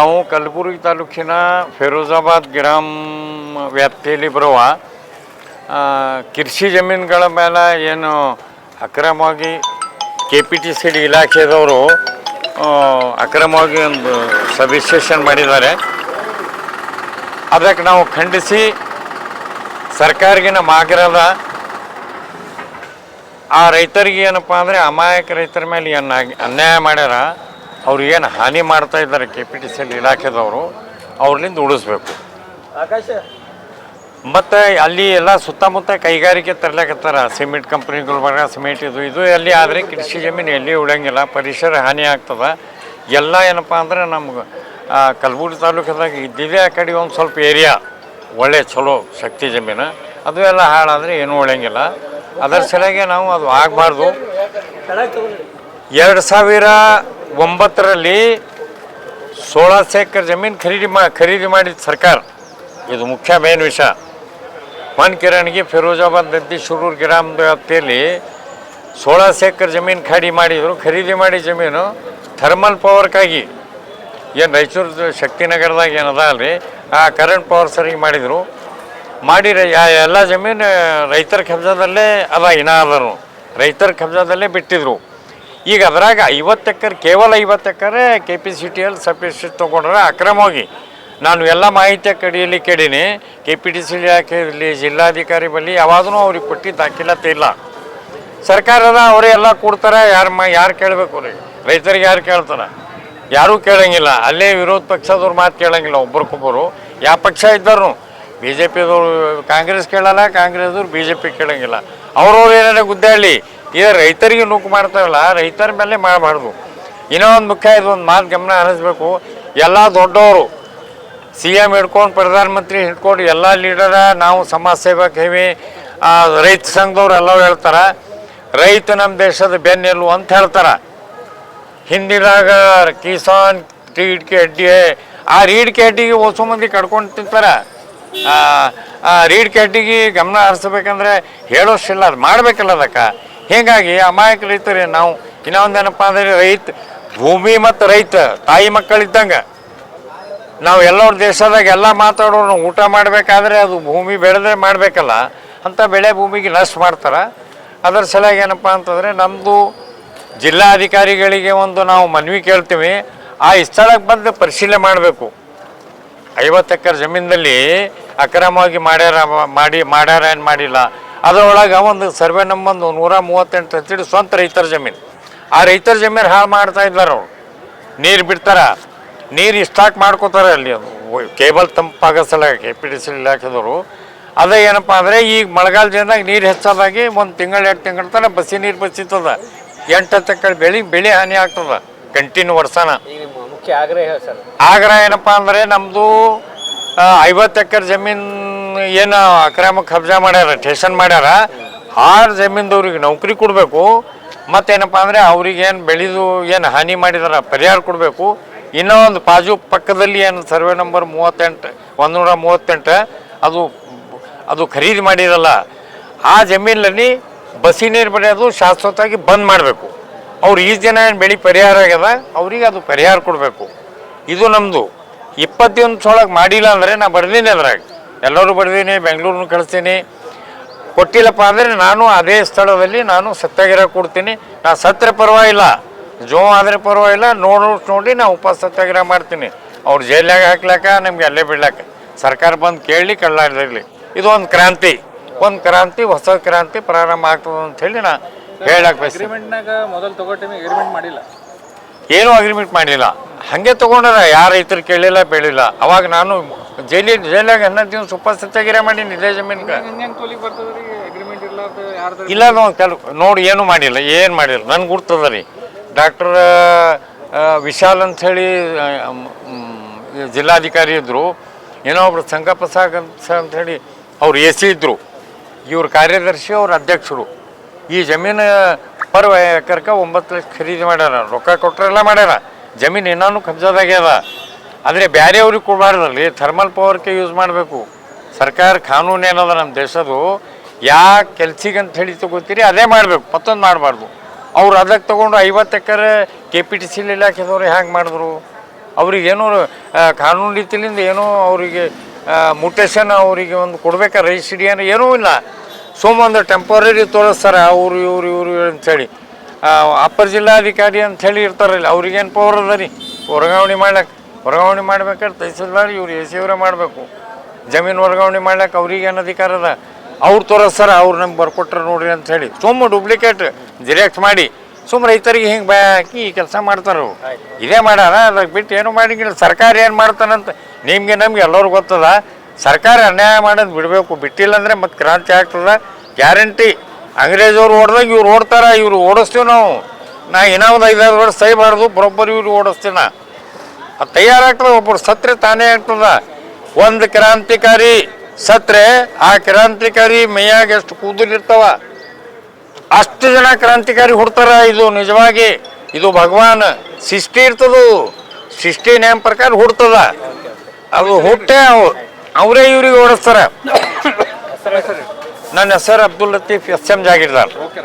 ನಾವು ಕಲಬುರಗಿ ತಾಲೂಕಿನ ಫಿರೋಜಾಬಾದ್ ಗ್ರಾಮ ವ್ಯಾಪ್ತಿಯಲ್ಲಿ ಬರುವ ಕೃಷಿ ಜಮೀನುಗಳ ಮೇಲೆ ಏನು ಅಕ್ರಮವಾಗಿ K P T C D ಇಲಾಖೆದವರು ಅಕ್ರಮವಾಗಿ ಒಂದು ಸಬ್ಸ್ಟೇಷನ್ ಮಾಡಿದ್ದಾರೆ. ಅದಕ್ಕೆ ನಾವು ಖಂಡಿಸಿ ಸರ್ಕಾರಗಿನ ಮಾಗಿರದ ಆ ರೈತರಿಗೆ ಏನಪ್ಪ ಅಂದರೆ ಅಮಾಯಕ ರೈತರ ಮೇಲೆ ಏನು ಅನ್ಯಾಯ ಮಾಡ್ಯಾರ ಅವ್ರಿಗೇನು ಹಾನಿ ಮಾಡ್ತಾ ಇದ್ದಾರೆ ಕೆ ಪಿ ಟಿ ಸಿ ಇಲಾಖೆದವರು ಅವ್ರಲಿಂದ ಉಳಿಸ್ಬೇಕು. ಮತ್ತು ಅಲ್ಲಿ ಎಲ್ಲ ಸುತ್ತಮುತ್ತ ಕೈಗಾರಿಕೆ ತರಲಾಕತ್ತಾರ. ಸಿಮೆಂಟ್ ಕಂಪ್ನಿಗಳು ಬರ ಸಿಮೆಂಟ್ ಇದು ಇದು ಎಲ್ಲಿ ಆದರೆ ಕೃಷಿ ಜಮೀನು ಎಲ್ಲಿ ಉಳಂಗಿಲ್ಲ ಪರಿಸರ ಹಾನಿ ಆಗ್ತದೆ. ಎಲ್ಲ ಏನಪ್ಪ ಅಂದ್ರೆ ನಮ್ಗೆ ಕಲ್ಬುರ್ಗಿ ತಾಲೂಕದಾಗ ಇದ್ದಿದೆ ಆ ಕಡೆ ಒಂದು ಸ್ವಲ್ಪ ಏರಿಯಾ. ಒಳ್ಳೆ ಚಲೋ ಶಕ್ತಿ ಜಮೀನು. ಅದು ಎಲ್ಲ ಹಾಳಾದರೆ ಏನೂ ಉಳಿಯಂಗಿಲ್ಲ. ಅದರ ಸಲುವಾಗಿ ನಾವು ಅದು ಆಗಬಾರ್ದು. ಎರಡು ಸಾವಿರ ಒಂಬತ್ತರಲ್ಲಿ ಸೋಳಾಸ ಎಕರೆ ಜಮೀನು ಖರೀದಿ ಮಾ, ಖರೀದಿ ಮಾಡಿದ ಸರ್ಕಾರ. ಇದು ಮುಖ್ಯ ಮೇನ್ ವಿಷಯ. ಮನ್ ಕಿರಣ್ಗೆ ಫಿರೋಜಾಬಾದ್ ನದಿ ಶುರೂರ್ ಗ್ರಾಮದ ವ್ಯಾಪ್ತಿಯಲ್ಲಿ ಸೋಳಾಸ ಎಕರೆ ಜಮೀನು ಖರೀದಿ ಮಾಡಿದರು, ಖರೀದಿ ಮಾಡಿ ಜಮೀನು, ಥರ್ಮಲ್ ಪವರ್ಗಾಗಿ. ಏನು ರಾಯಚೂರು ಶಕ್ತಿನಗರದಾಗ ಏನದ ಅಲ್ಲಿ ಆ ಕರೆಂಟ್ ಪವರ್ ಸರಿಗೆ ಮಾಡಿದರು. ಮಾಡಿ ಎಲ್ಲ ಜಮೀನು ರೈತರ ಕಬ್ಜಾದಲ್ಲೇ ಅದ ಇನ್ನ ಅದನು ರೈತರ ಕಬ್ಜಾದಲ್ಲೇ ಬಿಟ್ಟಿದ್ರು. ಈಗ ಅದರಾಗ ಐವತ್ತು ಎಕರೆ, ಕೇವಲ ಐವತ್ತು ಎಕರೆ ಕೆ ಪಿ ಸಿ ಟಿಯಲ್ಲಿ ಸಬ್ಸಿಡಿ ತೊಗೊಂಡ್ರೆ ಅಕ್ರಮವಾಗಿ ನಾನು ಎಲ್ಲ ಮಾಹಿತಿ ಕಡೆಯಲ್ಲಿ ಕೇಳೀನಿ ಕೆ ಪಿ ಟಿ ಸಿ ಇಲಾಖೆಯಲ್ಲಿ ಜಿಲ್ಲಾಧಿಕಾರಿ ಬಳಿ ಯಾವಾಗೂ ಅವ್ರಿಗೆ ಕೊಟ್ಟಿದ್ದ ದಾಖಲಾತಿ ಇಲ್ಲ. ಸರ್ಕಾರದ ಅವರೇ ಎಲ್ಲ ಕೊಡ್ತಾರೆ, ಯಾರು ಮ, ಯಾರು ಕೇಳಬೇಕು ಅವ್ರಿಗೆ? ರೈತರಿಗೆ ಯಾರು ಕೇಳ್ತಾರೆ? ಯಾರೂ ಕೇಳೋಂಗಿಲ್ಲ. ಅಲ್ಲೇ ವಿರೋಧ ಪಕ್ಷದವ್ರು ಮಾತು ಕೇಳೋಂಗಿಲ್ಲ ಒಬ್ರಿಗೊಬ್ಬರು ಯಾವ ಪಕ್ಷ ಇದ್ದರು ಬಿ ಜೆ ಪಿದವರು ಕಾಂಗ್ರೆಸ್ ಕೇಳಲ್ಲ ಕಾಂಗ್ರೆಸ್ದವ್ರು ಬಿ ಜೆ ಪಿ ಕೇಳಂಗಿಲ್ಲ. ಅವ್ರವ್ರು ಏನಾರ ಗುದ್ದಾಡಲಿ ಈಗ ರೈತರಿಗೆ ನೂಕು ಮಾಡ್ತಾರಲ್ಲ ರೈತರ ಮೇಲೆ ಮಾಡಬಾರ್ದು. ಇನ್ನೂ ಒಂದು ಮುಖ್ಯ ಇದು, ಒಂದು ಮಾತು ಗಮನ ಹರಿಸ್ಬೇಕು. ಎಲ್ಲ ದೊಡ್ಡವರು ಸಿ ಎಂ ಹಿಡ್ಕೊಂಡು, ಪ್ರಧಾನಮಂತ್ರಿ ಹಿಡ್ಕೊಂಡು, ಎಲ್ಲ ಲೀಡರ ನಾವು ಸಮಾಜ ಸೇವಕ ಹೇವಿ ರೈತ ಸಂಘದವ್ರು ಎಲ್ಲ ಹೇಳ್ತಾರೆ, ರೈತ ನಮ್ಮ ದೇಶದ ಬೆನ್ನೆಲು ಅಂತ ಹೇಳ್ತಾರೆ. ಹಿಂದಿನಾಗ ಕಿಸಾನ್ ರೀಡ್ಕೆ ಅಡ್ಡಿ, ಆ ರೀಡ್ಕೆ ಅಡ್ಡಿಗೆ ಹೊಸ ಮಂದಿ ಕಡ್ಕೊಂಡು ತಿಂತಾರೆ. ರೀಡ್ ಅಡ್ಡಿಗೆ ಗಮನ ಹರಿಸ್ಬೇಕಂದ್ರೆ ಹೇಳೋಷ್ಟಿಲ್ಲ, ಅದು ಮಾಡಬೇಕಲ್ಲ ಅದಕ್ಕೆ. ಹೀಗಾಗಿ ಅಮಾಯಕ ರೈತರೇ, ನಾವು ಇನ್ನೊಂದೇನಪ್ಪ ಅಂದರೆ ರೈತ, ಭೂಮಿ ಮತ್ತು ರೈತ, ತಾಯಿ ಮಕ್ಕಳಿದ್ದಂಗೆ, ನಾವು ಎಲ್ಲರ ದೇಶದಾಗ ಎಲ್ಲ ಮಾತಾಡೋರು ಊಟ ಮಾಡಬೇಕಾದ್ರೆ ಅದು ಭೂಮಿ ಬೆಳೆದ್ರೆ ಮಾಡಬೇಕಲ್ಲ, ಅಂತ ಬೆಳೆ ಭೂಮಿಗೆ ನಷ್ಟ ಮಾಡ್ತಾರೆ. ಅದರ ಸಲುವಾಗಿ ಏನಪ್ಪ ಅಂತಂದರೆ ನಮ್ಮದು ಜಿಲ್ಲಾಧಿಕಾರಿಗಳಿಗೆ ಒಂದು ನಾವು ಮನವಿ ಕೇಳ್ತೀವಿ, ಆ ಸ್ಥಳಕ್ಕೆ ಬಂದು ಪರಿಶೀಲನೆ ಮಾಡಬೇಕು. ಐವತ್ತು ಎಕರೆ ಜಮೀನಲ್ಲಿ ಅಕ್ರಮವಾಗಿ ಮಾಡ್ಯಾರ, ಮಾಡಿ, ಮಾಡ್ಯಾರ ಏನು ಮಾಡಿಲ್ಲ ಅದರೊಳಗೆ ಒಂದು ಸರ್ವೆ ನಂಬಂದು ನೂರ ಮೂವತ್ತೆಂಟು ಅಂತೇಳಿ ಸ್ವಂತ ರೈತರ ಜಮೀನು. ಆ ರೈತರ ಜಮೀನು ಹಾಳು ಮಾಡ್ತಾ ಇದ್ದಾರೆ ಅವರು. ನೀರು ಬಿಡ್ತಾರೆ. ನೀರು ಇಷ್ಟಾಕ್ ಮಾಡ್ಕೋತಾರೆ ಅಲ್ಲಿ ಅದು ಕೇಬಲ್ ತಂಪಾಗೋ ಸಲ ಕೆ ಪಿ ಡಿ ಸಿ ಇಲಾಖೆದವರು. ಅದೇ ಏನಪ್ಪ ಅಂದರೆ ಈಗ ಮಳೆಗಾಲ ದಿನದಾಗ ನೀರು ಹೆಚ್ಚಾದಾಗಿ ಒಂದು ತಿಂಗಳು ಎರಡು ತಿಂಗಳು ತನಕ ಬಸ್ಸಿ ನೀರು ಬಸಿತದ ಎಂಟು ಹತ್ತು ಬೆಳಿ ಬೆಳೆ ಹಾನಿ ಆಗ್ತದೆ. ಕಂಟಿನ್ಯೂ ವರ್ಷನ. ಮುಖ್ಯ ಆಗ್ರಹ ಏನಪ್ಪ ಅಂದರೆ ನಮ್ಮದು ಐವತ್ತು ಎಕರೆ ಜಮೀನು ಏನು ಅಕ್ರಮ ಕಬ್ಜಾ ಮಾಡ್ಯಾರ, ಟೇಷನ್ ಮಾಡ್ಯಾರ, ಆರು ಜಮೀನ್ದವ್ರಿಗೆ ನೌಕರಿ ಕೊಡಬೇಕು, ಮತ್ತೇನಪ್ಪ ಅಂದರೆ ಅವ್ರಿಗೆ ಏನು ಬೆಳೆದು ಏನು ಹಾನಿ ಮಾಡಿದಾರ, ಪರಿಹಾರ ಕೊಡಬೇಕು. ಇನ್ನೂ ಒಂದು ಪಾಜು ಪಕ್ಕದಲ್ಲಿ ಏನು ಸರ್ವೆ ನಂಬರ್ ಮೂವತ್ತೆಂಟು ಒಂದು ನೂರ ಮೂವತ್ತೆಂಟು, ಅದು ಅದು ಖರೀದಿ ಮಾಡಿರಲ್ಲ, ಆ ಜಮೀನಲ್ಲಿ ಬಸಿ ನೀರು ಬರೆಯೋದು ಶಾಶ್ವತವಾಗಿ ಬಂದ್ ಮಾಡಬೇಕು. ಅವ್ರು ಈ ಜನ ಏನು ಬೆಳೆ ಪರಿಹಾರ ಆಗ್ಯದ, ಅವ್ರಿಗೆ ಅದು ಪರಿಹಾರ ಕೊಡಬೇಕು. ಇದು ನಮ್ಮದು ಇಪ್ಪತ್ತೊಂದು ಸೊಳಗೆ ಮಾಡಿಲ್ಲ ಅಂದರೆ ನಾ ಬರ್ದೀನಿ ಅದ್ರಾಗ. ಎಲ್ಲರೂ ಬರ್ದೀನಿ ಬೆಂಗಳೂರನ್ನು ಕಳಿಸ್ತೀನಿ. ಕೊಟ್ಟಿಲ್ಲಪ್ಪ ಅಂದರೆ ನಾನು ಅದೇ ಸ್ಥಳದಲ್ಲಿ ನಾನು ಸತ್ಯಾಗ್ರಹ ಕೊಡ್ತೀನಿ. ನಾ ಸತ್ರೆ ಪರವಾಗಿಲ್ಲ. ಜೋ ಆದರೆ ಪರವಾಗಿಲ್ಲ. ನೋಡು ನೋಡಿ ನಾನು ಉಪ ಸತ್ಯಾಗ್ರಹ ಮಾಡ್ತೀನಿ. ಅವ್ರು ಜೈಲಾಗ ಹಾಕ್ಲಾಕ ನಮ್ಗೆ ಅಲ್ಲೇ ಬಿಡ್ಲಾಕ. ಸರ್ಕಾರ ಬಂದು ಕೇಳಲಿ ಕಳ್ಳಾಡಿರಲಿ ಇದು ಒಂದು ಕ್ರಾಂತಿ. ಒಂದು ಕ್ರಾಂತಿ ಹೊಸ ಕ್ರಾಂತಿ ಪ್ರಾರಂಭ ಆಗ್ತದೆ ಅಂತ ಹೇಳಿ ನಾ ಹೇಳಕ್ ಬಯಸ್ತೀನಿ. ಅಗ್ರಿಮೆಂಟ್ನಾಗ ಮೊದಲು ತಗೋ ಟೈಮಿಗೆ ಅಗ್ರಿಮೆಂಟ್ ಮಾಡಿಲ್ಲ. ಏನೂ ಅಗ್ರಿಮೆಂಟ್ ಮಾಡಿಲ್ಲ. ಹಾಗೆ ತೊಗೊಂಡಾರ ಯಾರು ರೈತರು ಕೇಳಿಲ್ಲ ಬೆಳಿಲ್ಲ. ಅವಾಗ ನಾನು ಜೈಲಿ ಜೈಲಾಗ ಹನ್ನೊಂದು ದಿವಸ ಉಪ ಮಾಡಿ ಮಾಡೀನಿ ಜಮೀನ್ಗೆ. ಯಾರ್ದು ಇಲ್ಲ ನಾವು ಕೆಲ ನೋಡಿ ಏನು ಮಾಡಿಲ್ಲ ಏನು ಮಾಡಿಲ್ಲ. ನನ್ಗೆ ಗುರ್ತದ ರೀ ಡಾಕ್ಟರ್ ವಿಶಾಲ್ ಅಂಥೇಳಿ ಜಿಲ್ಲಾಧಿಕಾರಿ ಇದ್ದರು ಏನೋ ಒಬ್ರು ಸಂಘ ಸಾಗ್ ಅಂತ ಅಂಥೇಳಿ ಅವ್ರು ಎ ಸಿ ಇದ್ದರು ಇವ್ರ ಕಾರ್ಯದರ್ಶಿ ಅವ್ರ ಅಧ್ಯಕ್ಷರು. ಈ ಜಮೀನು ಪರ್ ಎಕರ್ಕ ಒಂಬತ್ತು ಲಕ್ಷ ಖರೀದಿ ಮಾಡ್ಯಾರ. ರೊಕ್ಕ ಕೊಟ್ಟರೆಲ್ಲ ಮಾಡ್ಯಾರ. ಜಮೀನು ಇನ್ನೂ ಕಬ್ಜಾದಾಗ್ಯದ ಆದರೆ ಬೇರೆಯವ್ರಿಗೆ ಕೊಡಬಾರ್ದಲ್ಲಿ ಥರ್ಮಲ್ ಪವರ್ಗೆ ಯೂಸ್ ಮಾಡಬೇಕು. ಸರ್ಕಾರ ಕಾನೂನು ಏನದ ನಮ್ಮ ದೇಶದ್ದು, ಯಾಕೆ ಕೆಲ್ಸಿಗೆ ಅಂತ ಹೇಳಿ ತಗೋತೀರಿ, ಅದೇ ಮಾಡಬೇಕು, ಮತ್ತೊಂದು ಮಾಡಬಾರ್ದು. ಅವ್ರು ಅದಕ್ಕೆ ತೊಗೊಂಡು ಐವತ್ತು ಎಕರೆ ಕೆ ಪಿ ಟಿ ಸಿ ಇಲಾಖೆದವ್ರು ಹ್ಯಾಂಗೆ ಮಾಡಿದ್ರು? ಅವ್ರಿಗೇನೋ ಕಾನೂನು ರೀತಿಯಿಂದ ಏನೋ ಅವರಿಗೆ ಮುಟೇಶನ್ ಅವರಿಗೆ ಒಂದು ಕೊಡಬೇಕಾ? ರೈಸ್ ಏನೋ ಏನೂ ಇಲ್ಲ. ಸುಮ್ಮ ಟೆಂಪರರಿ ತೋರಿಸ್ತಾರೆ, ಅವರು, ಇವರು ಇವರು ಅಂಥೇಳಿ ಅಪ್ಪರ್ ಜಿಲ್ಲಾಧಿಕಾರಿ ಅಂಥೇಳಿ ಇರ್ತಾರಲ್ಲ, ಅವ್ರಿಗೇನು ಪವರ್ ಅದ ರೀ? ವರ್ಗಾವಣೆ ಮಾಡ್ಲಿಕ್ಕೆ. ವರ್ಗಾವಣೆ ಮಾಡ್ಬೇಕಾದ್ರೆ ತಹಸೀಲ್ದಾರ್ ಇವ್ರು ಎ ಸಿ ಅವರೇ ಮಾಡಬೇಕು. ಜಮೀನು ವರ್ಗಾವಣೆ ಮಾಡ್ಲಿಕ್ಕೆ ಅವ್ರಿಗೆ ಏನು ಅಧಿಕಾರ ಅದ? ಅವ್ರು ತೋರಿಸ್ತಾರ ಅವ್ರು ನಮ್ಗೆ ಬರ್ಕೊಟ್ರೆ ನೋಡ್ರಿ ಅಂತ ಹೇಳಿ. ಸುಮ್ಮ ಡೂಪ್ಲಿಕೇಟ್ ಜಿರಾಕ್ಸ್ ಮಾಡಿ. ಸುಮ್ಮ ರೈತರಿಗೆ ಹಿಂಗೆ ಬ್ಯಾಕಿ ಹಾಕಿ ಈ ಕೆಲಸ ಮಾಡ್ತಾರೆ ಅವ್ರು. ಇದೇ ಮಾಡ್ಯಾರ ಅದಕ್ಕೆ ಬಿಟ್ಟು ಏನು ಮಾಡಿಂಗಿಲ್ಲ. ಸರ್ಕಾರ ಏನು ಮಾಡ್ತಾನಂತ ನಿಮಗೆ ನಮ್ಗೆ ಎಲ್ಲರೂ ಗೊತ್ತದ? ಸರ್ಕಾರ ಅನ್ಯಾಯ ಮಾಡೋದು ಬಿಡಬೇಕು. ಬಿಟ್ಟಿಲ್ಲ ಅಂದರೆ ಮತ್ತೆ ಕ್ರಾಂತಿ ಆಗ್ತದ. ಗ್ಯಾರಂಟಿ. ಅಂಗ್ರೇಜವ್ರು ಓಡ್ದಾಗ ಇವ್ರು ಓಡ್ತಾರ. ಇವ್ರು ಓಡಿಸ್ತೀವಿ ನಾವು. ನಾ ಇನ್ನೂ ಒಂದು ಐದಾರು ವರ್ಷ ಸಹಿಬಾರ್ದು ಬರೋಬ್ಬರಿ ಇವ್ರು ಓಡಿಸ್ತೀವಿ ನಾ. ಅದು ತಯಾರಾಗ್ತದೆ ಒಬ್ಬರು ಸತ್ರೆ ತಾನೇ ಆಗ್ತದ. ಒಂದು ಕ್ರಾಂತಿಕಾರಿ ಸತ್ರೆ ಆ ಕ್ರಾಂತಿಕಾರಿ ಮೈಯಾಗ ಎಷ್ಟು ಕೂದಲಿರ್ತಾವ ಅಷ್ಟು ಜನ ಕ್ರಾಂತಿಕಾರಿ ಹುಡ್ತಾರ ಇದು ನಿಜವಾಗಿ ಇದು ಭಗವಾನ್ ಸೃಷ್ಟಿ ಇರ್ತದು. ಸೃಷ್ಟಿ ನೇಮ ಪ್ರಕಾರ ಹುಡ್ತದ. ಅದು ಹುಟ್ಟೆ ಅವು. ಅವರೇ ಇವ್ರಿಗೆ ಓಡಿಸ್ತಾರ. ನನ್ನ ಹೆಸರು Abdul Latif S M Jagirdar. Okay